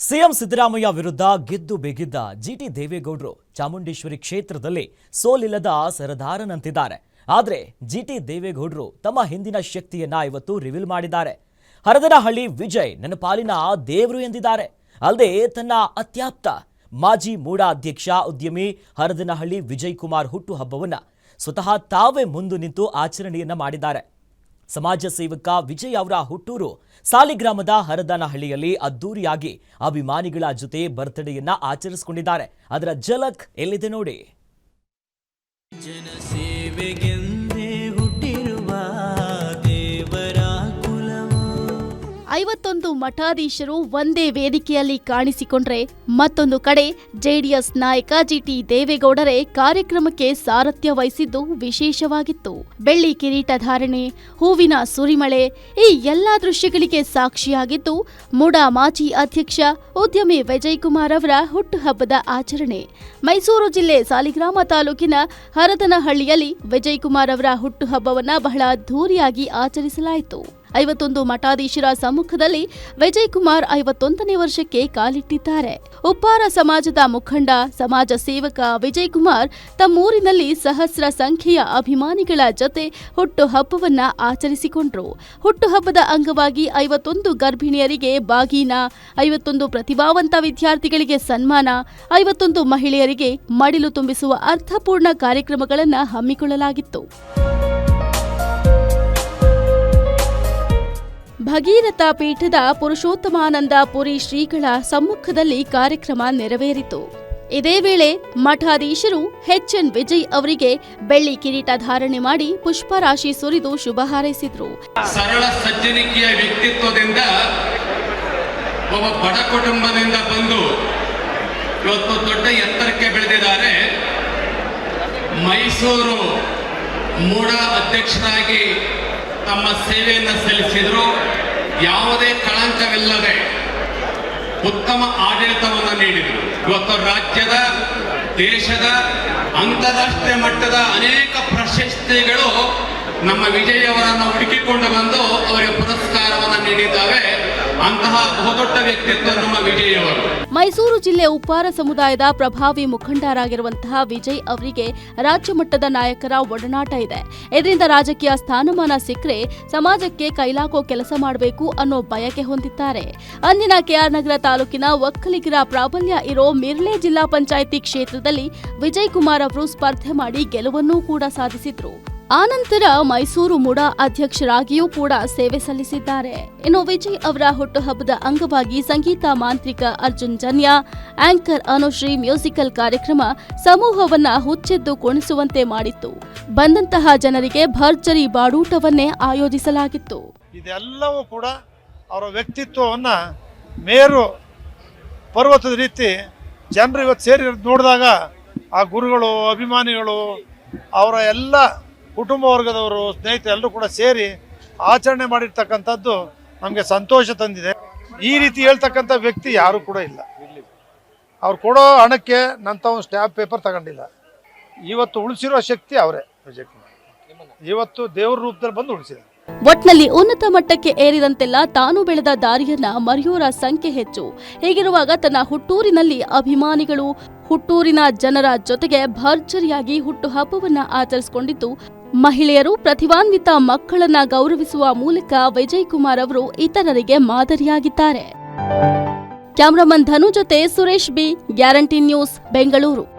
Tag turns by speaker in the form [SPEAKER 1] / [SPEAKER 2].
[SPEAKER 1] CM Siddaramaiah ವಿರುದ್ಧ ಗೆದ್ದು ಬೇಗಿದ್ದ ಜಿಟಿ ದೇವೇಗೌಡರು ಚಾಮುಂಡೇಶ್ವರಿ ಕ್ಷೇತ್ರದಲ್ಲಿ ಸೋಲಿಲ್ಲದ ಸರದಾರನಂತಿದ್ದಾರೆ. ಆದರೆ ಜಿಟಿ ದೇವೇಗೌಡರು ತಮ್ಮ ಹಿಂದಿನ ಶಕ್ತಿಯನ್ನ ಇವತ್ತು ರಿವೀಲ್ ಮಾಡಿದ್ದಾರೆ. ಹರದನಹಳ್ಳಿ ವಿಜಯ್ ನನ್ನ ಪಾಲಿನ ದೇವರು ಎಂದಿದ್ದಾರೆ. ಅಲ್ಲದೆ ತನ್ನ ಅತ್ಯಾಪ್ತ ಮಾಜಿ ಮೂಡ ಅಧ್ಯಕ್ಷ ಉದ್ಯಮಿ ಹರದನಹಳ್ಳಿ ವಿಜಯ್ ಕುಮಾರ್ ಹುಟ್ಟುಹಬ್ಬವನ್ನ ಸ್ವತಃ ತಾವೇ ಮುಂದು ನಿಂತು ಆಚರಣೆಯನ್ನ ಮಾಡಿದ್ದಾರೆ. ಸಮಾಜ ಸೇವಕ ವಿಜಯ್ ಅವರ ಹುಟ್ಟೂರು ಸಾಲಿಗ್ರಾಮದ ಹರದನಹಳ್ಳಿಯಲ್ಲಿ ಅದ್ದೂರಿಯಾಗಿ ಅಭಿಮಾನಿಗಳ ಜೊತೆ ಬರ್ತ್ಡೇಯನ್ನ ಆಚರಿಸಿಕೊಂಡಿದ್ದಾರೆ. ಅದರ ಝಲಕ್ ಎಲ್ಲಿದೆ ನೋಡಿ.
[SPEAKER 2] ಜನಸೇವೆಗೆಂದೇ
[SPEAKER 3] ಮಠಾಧೀಶರು ಒಂದೇ ವೇದಿಕೆಯಲ್ಲಿ ಕಾಣಿಸಿಕೊಂಡ್ರೆ ಮತ್ತೊಂದು ಕಡೆ ಜೆಡಿಎಸ್ ನಾಯಕ ಜಿಟಿ ದೇವೇಗೌಡರೇ ಕಾರ್ಯಕ್ರಮಕ್ಕೆ ಸಾರಥ್ಯ ವಹಿಸಿದ್ದು ವಿಶೇಷವಾಗಿತ್ತು. ಬೆಳ್ಳಿ ಕಿರೀಟ ಧಾರಣೆ, ಹೂವಿನ ಸುರಿಮಳೆ ಈ ಎಲ್ಲಾ ದೃಶ್ಯಗಳಿಗೆ ಸಾಕ್ಷಿಯಾಗಿದ್ದು, ಮುಡಾ ಮಾಜಿ ಅಧ್ಯಕ್ಷ ಉದ್ಯಮಿ ವಿಜಯ್ ಕುಮಾರ್ ಅವರ ಹುಟ್ಟುಹಬ್ಬದ ಆಚರಣೆ. ಮೈಸೂರು ಜಿಲ್ಲೆ ಸಾಲಿಗ್ರಾಮ ತಾಲೂಕಿನ ಹರದನಹಳ್ಳಿಯಲ್ಲಿ ವಿಜಯ್ ಕುಮಾರ್ ಅವರ ಹುಟ್ಟುಹಬ್ಬವನ್ನ ಬಹಳ ಅದ್ಧೂರಿಯಾಗಿ ಆಚರಿಸಲಾಯಿತು. ಐವತ್ತೊಂದು ಮಠಾಧೀಶರ ಸಮ್ಮುಖದಲ್ಲಿ ವಿಜಯ್ ಕುಮಾರ್ ಐವತ್ತೊಂದನೇ ವರ್ಷಕ್ಕೆ ಕಾಲಿಟ್ಟಿದ್ದಾರೆ. ಉಪ್ಪಾರ ಸಮಾಜದ ಮುಖಂಡ, ಸಮಾಜ ಸೇವಕ ವಿಜಯ್ ಕುಮಾರ್ ತಮ್ಮೂರಿನಲ್ಲಿ ಸಹಸ್ರ ಸಂಖ್ಯೆಯ ಅಭಿಮಾನಿಗಳ ಜೊತೆ ಹುಟ್ಟುಹಬ್ಬವನ್ನ ಆಚರಿಸಿಕೊಂಡರು. ಹುಟ್ಟುಹಬ್ಬದ ಅಂಗವಾಗಿ ಐವತ್ತೊಂದು ಗರ್ಭಿಣಿಯರಿಗೆ ಬಾಗಿನ, ಐವತ್ತೊಂದು ಪ್ರತಿಭಾವಂತ ವಿದ್ಯಾರ್ಥಿಗಳಿಗೆ ಸನ್ಮಾನ, ಐವತ್ತೊಂದು ಮಹಿಳೆಯರಿಗೆ ಮಡಿಲು ತುಂಬಿಸುವ ಅರ್ಥಪೂರ್ಣ ಕಾರ್ಯಕ್ರಮಗಳನ್ನು ಹಮ್ಮಿಕೊಳ್ಳಲಾಗಿತ್ತು. ಭಗೀರಥ ಪೀಠದ ಪುರುಷೋತ್ತಮಾನಂದ ಪುರಿ ಶ್ರೀಗಳ ಸಮ್ಮುಖದಲ್ಲಿ ಕಾರ್ಯಕ್ರಮ ನೆರವೇರಿತು. ಇದೇ ವೇಳೆ ಮಠಾಧೀಶರು ಎನ್ ವಿಜಯ್ ಅವರಿಗೆ ಬೆಳ್ಳಿ ಕಿರೀಟ ಧಾರಣೆ ಮಾಡಿ ಪುಷ್ಪರಾಶಿ ಸುರಿದು ಶುಭ ಹಾರೈಸಿದ್ರು.
[SPEAKER 4] ಸರಳ ಸಜ್ಜನಿಕೆಯ ವ್ಯಕ್ತಿತ್ವದಿಂದ ಒಬ್ಬ ಬಡ ಕುಟುಂಬದಿಂದ ಬಂದು ಇವತ್ತು ದೊಡ್ಡ ಎತ್ತರಕ್ಕೆ ಬೆಳೆದಿದ್ದಾರೆ. ಮೈಸೂರು ಮೂಡ ಅಧ್ಯಕ್ಷರಾಗಿ ತಮ್ಮ ಸೇವೆಯನ್ನು ಸಲ್ಲಿಸಿದರು. ಯಾವುದೇ ಕಳಂಕವಿಲ್ಲದೆ ಉತ್ತಮ ಆಡಳಿತವನ್ನು ನೀಡಿದರು. ಇವತ್ತು ರಾಜ್ಯದ, ದೇಶದ ಅಂತಾರಾಷ್ಟ್ರೀಯ ಮಟ್ಟದ ಅನೇಕ ಪ್ರಶಸ್ತಿಗಳು ನಮ್ಮ ವಿಜಯ್ ಅವರನ್ನು ಹುಡುಕಿಕೊಂಡು ಬಂದು ಅವರಿಗೆ ಪುರಸ್ಕಾರವನ್ನು ನೀಡಿದ್ದಾವೆ. ಅಂತಹ ಬಹುದೊಡ್ಡ ವ್ಯಕ್ತಿತ್ವ ನಮ್ಮ ವಿಜಯವರು
[SPEAKER 3] ಮೈಸೂರು ಜಿಲ್ಲೆ ಉಪ್ಪಾರ ಸಮುದಾಯದ ಪ್ರಭಾವಿ ಮುಖಂಡರಾಗಿರುವಂತಹ ವಿಜಯ್ ಅವರಿಗೆ ರಾಜ್ಯ ಮಟ್ಟದ ನಾಯಕರ ಒಡನಾಟ ಇದೆ. ಇದರಿಂದ ರಾಜಕೀಯ ಸ್ಥಾನಮಾನ ಸಿಕ್ಕರೆ ಸಮಾಜಕ್ಕೆ ಕೈಲಾಕೋ ಕೆಲಸ ಮಾಡಬೇಕು ಅನ್ನೋ ಬಯಕೆ ಹೊಂದಿದ್ದಾರೆ. ಅಂದಿನ ಕೆಆರ್ ನಗರ ತಾಲೂಕಿನ ಒಕ್ಕಲಿಗರ ಪ್ರಾಬಲ್ಯ ಇರೋ ಮಿರ್ಲೆ ಜಿಲ್ಲಾ ಪಂಚಾಯಿತಿ ಕ್ಷೇತ್ರದಲ್ಲಿ ವಿಜಯ್ ಕುಮಾರ್ ಅವರು ಸ್ಪರ್ಧೆ ಮಾಡಿ ಗೆಲುವನ್ನೂ ಕೂಡ ಸಾಧಿಸಿದ್ರು. ಆನಂತರ ಮೈಸೂರು ಮುಡಾ ಅಧ್ಯಕ್ಷರಾಗಿಯೂ ಕೂಡ ಸೇವೆ ಸಲ್ಲಿಸಿದ್ದಾರೆ. ಇನ್ನು ವಿಜಯ್ ಅವರ ಹುಟ್ಟುಹಬ್ಬದ ಅಂಗವಾಗಿ ಸಂಗೀತ ಮಾಂತ್ರಿಕ ಅರ್ಜುನ್ ಜನ್ಯ, ಆಂಕರ್ ಅನುಶ್ರೀ ಮ್ಯೂಸಿಕಲ್ ಕಾರ್ಯಕ್ರಮ ಸಮೂಹವನ್ನ ಹುಚ್ಚೆದ್ದು ಕುಣಿಸುವಂತೆ ಮಾಡಿತ್ತು. ಬಂದಂತಹ ಜನರಿಗೆ ಭರ್ಜರಿ ಬಾಡೂಟವನ್ನೇ ಆಯೋಜಿಸಲಾಗಿತ್ತು.
[SPEAKER 5] ಇದೆಲ್ಲವೂ ಕೂಡ ಅವರ ವ್ಯಕ್ತಿತ್ವವನ್ನ ಮೇರು ಪರ್ವತದ ರೀತಿ ಜನರು ಇವತ್ತು ಸೇರಿ ನೋಡಿದಾಗ ಆ ಗುರುಗಳು, ಅಭಿಮಾನಿಗಳು, ಅವರ ಎಲ್ಲ ಕುಟುಂಬ ವರ್ಗದವರು, ಸ್ನೇಹಿತರು ಎಲ್ಲರೂ ಕೂಡ ಸೇರಿ ಆಚರಣೆ ಮಾಡಿರ್ತಕ್ಕಂಥದ್ದು ನಮಗೆ ಸಂತೋಷ ತಂದಿದೆ. ಈ ರೀತಿ ಹೇಳ್ತಕ್ಕಂಥ ವ್ಯಕ್ತಿ ಯಾರೂ ಕೂಡ ಇಲ್ಲ. ಅವ್ರು ಕೊಡೋ ಹಣಕ್ಕೆ ನಂತ ಒಂದು ಸ್ಟ್ಯಾಂಪ್ ಪೇಪರ್ ತಗೊಂಡಿಲ್ಲ. ಇವತ್ತು ಉಳಿಸಿರೋ ಶಕ್ತಿ ಅವರೇ. ವಿಜಯ್ ಇವತ್ತು ದೇವ್ರ ರೂಪದಲ್ಲಿ ಬಂದು ಉಳಿಸಿದ್ದಾರೆ.
[SPEAKER 3] ಒಟ್ನಲ್ಲಿ ಉನ್ನತ ಮಟ್ಟಕ್ಕೆ ಏರಿದಂತೆಲ್ಲ ತಾನು ಬೆಳೆದ ದಾರಿಯನ್ನ ಮರೆಯೋರ ಸಂಖ್ಯೆ ಹೆಚ್ಚು. ಹೀಗಿರುವಾಗ ತನ್ನ ಹುಟ್ಟೂರಿನಲ್ಲಿ ಅಭಿಮಾನಿಗಳು ಹುಟ್ಟೂರಿನ ಜನರ ಜೊತೆಗೆ ಭರ್ಜರಿಯಾಗಿ ಹುಟ್ಟುಹಬ್ಬವನ್ನ ಆಚರಿಸಿಕೊಂಡಿದ್ದು ಮಹಿಳೆಯರು ಪ್ರತಿಭಾನ್ವಿತ ಮಕ್ಕಳನ್ನ ಗೌರವಿಸುವ ಮೂಲಕ ವಿಜಯ್ ಕುಮಾರ್ ಅವರು ಇತರರಿಗೆ ಮಾದರಿಯಾಗಿದ್ದಾರೆ. ಕ್ಯಾಮರಾಮನ್ ಧನು ಜೊತೆ Suresh B, guarantee news, Bengaluru.